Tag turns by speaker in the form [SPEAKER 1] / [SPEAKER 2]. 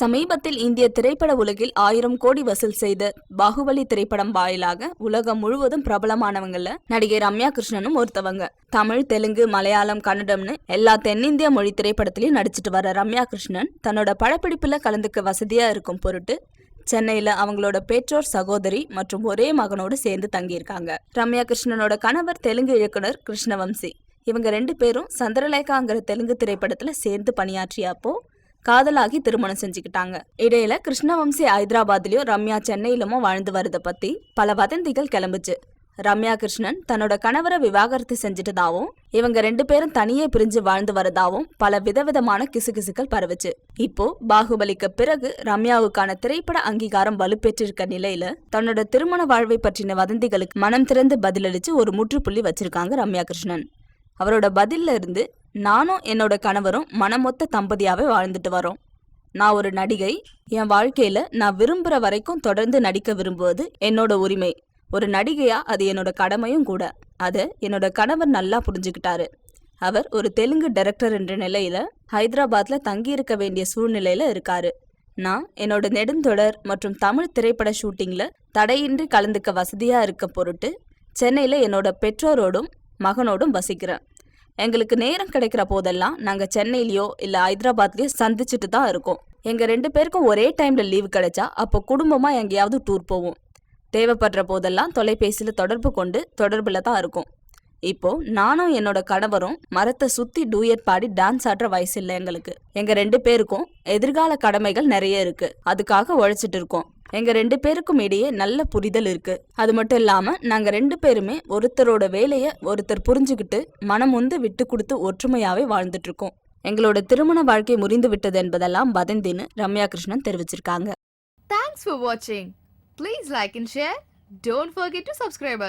[SPEAKER 1] சமீபத்தில் இந்திய திரைப்பட உலகில் ஆயிரம் கோடி வசூல் செய்த பாகுபலி திரைப்படம் வாயிலாக உலகம் முழுவதும் பிரபலமானவங்கள நடிகை ரம்யா கிருஷ்ணனும் ஒருத்தவங்க. தமிழ் தெலுங்கு மலையாளம் கன்னடம்னு எல்லா தென்னிந்திய மொழி திரைப்படத்திலையும் நடிச்சிட்டு வர ரம்யா கிருஷ்ணன் தன்னோட படப்பிடிப்புல கலந்துக்க வசதியா இருக்கும் பொருட்டு சென்னையில அவங்களோட பெற்றோர் சகோதரி மற்றும் ஒரே மகனோடு சேர்ந்து தங்கியிருக்காங்க. ரம்யா கிருஷ்ணனோட கணவர் தெலுங்கு இயக்குனர் கிருஷ்ணவம்சி. இவங்க ரெண்டு பேரும் சந்திரலேகாங்கிற தெலுங்கு திரைப்படத்துல சேர்ந்து பணியாற்றியப்போ காதலாகி திருமணம் செஞ்சுக்கிட்டாங்க. இடையில கிருஷ்ணவம்சி ஹைதராபாத்லயும் ரம்யா சென்னையிலுமோ வாழ்ந்து வரத பத்தி பல வதந்திகள் கிளம்புச்சு. ரம்யா கிருஷ்ணன் தன்னோட கணவரை விவாகரத்து செஞ்சுட்டதாவும் இவங்க ரெண்டு பேரும் தனியே பிரிஞ்சு வாழ்ந்து வரதாவும் பல விதவிதமான கிசுகிசுக்கள் பரவுச்சு. இப்போ பாகுபலிக்கு பிறகு ரம்யாவுக்கான திரைப்பட அங்கீகாரம் வலுப்பெற்றிருக்க நிலையில தன்னோட திருமண வாழ்வை பற்றின வதந்திகளுக்கு மனம் திறந்து பதிலளிச்சு ஒரு முற்றுப்புள்ளி வச்சிருக்காங்க ரம்யா கிருஷ்ணன். அவரோட பதில்ல இருந்து நானும் என்னோட கணவரும் மனமொத்த தம்பதியாவே வாழ்ந்துட்டு வரோம். நான் ஒரு நடிகை. என் வாழ்க்கையில நான் விரும்புற வரைக்கும் தொடர்ந்து நடிக்க விரும்புவது என்னோட உரிமை. ஒரு நடிகையா அது என்னோட கடமையும் கூட. அதை என்னோட கணவர் நல்லா புரிஞ்சுக்கிட்டாரு. அவர் ஒரு தெலுங்கு டைரக்டர் என்ற நிலையில ஹைதராபாத்ல தங்கியிருக்க வேண்டிய சூழ்நிலையில இருக்காரு. நான் என்னோட நெடுந்தொடர் மற்றும் தமிழ் திரைப்பட ஷூட்டிங்ல தடையின்றி கலந்துக்க வசதியா இருக்க பொருட்டு சென்னையில என்னோட பெற்றோரோடும் மகனோடும் வசிக்கிறேன். எங்களுக்கு நேரம் கிடைக்கிற போதெல்லாம் நாங்க சென்னையிலயோ இல்ல ஹைதராபாத்லயோ சந்திச்சுட்டு தான் இருக்கோம். எங்க ரெண்டு பேருக்கும் ஒரே டைம்ல லீவு கிடைச்சா அப்போ குடும்பமா எங்கேயாவது டூர் போவோம். தேவைப்படுற போதெல்லாம் தொலைபேசியில தொடர்பு கொண்டு தொடர்புல தான் இருக்கும். இப்போ நானும் என்னோட கணவரும் மரத்தை சுத்தி டூயட் பாடி டான்ஸ் ஆடுற வயசு இல்லை எங்களுக்கு. எங்க ரெண்டு பேருக்கும் எதிர்கால கடமைகள் நிறைய இருக்கு. அதுக்காக உழைச்சிட்டு இருக்கோம். எங்க ரெண்டு பேருக்கும் இடையே நல்ல புரிதல் இருக்கு. அது மட்டும் இல்லாம நாங்க ரெண்டு பேருமே ஒருத்தரோட வேலைய ஒருத்தர் புரிஞ்சுக்கிட்டு மனம் வந்து விட்டு கொடுத்து ஒற்றுமையாவே வாழ்ந்துட்டு இருக்கோம் எங்களோட திருமண வாழ்க்கை முறிந்து விட்டது என்பதெல்லாம் வதந்தின்னு ரம்யா கிருஷ்ணன் தெரிவிச்சிருக்காங்க.
[SPEAKER 2] தேங்க்ஸ் ஃபார் வாட்சிங் please like and share Don't forget to subscribe.